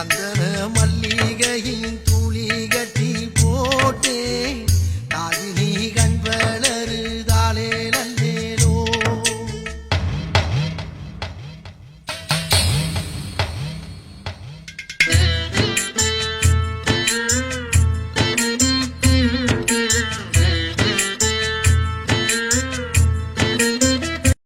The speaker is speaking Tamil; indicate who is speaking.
Speaker 1: சந்தன மல்லிகையின் துளி கட்டி போட்டே நாதினி கண் வளருதாலே நல்லேலோ. Thank you.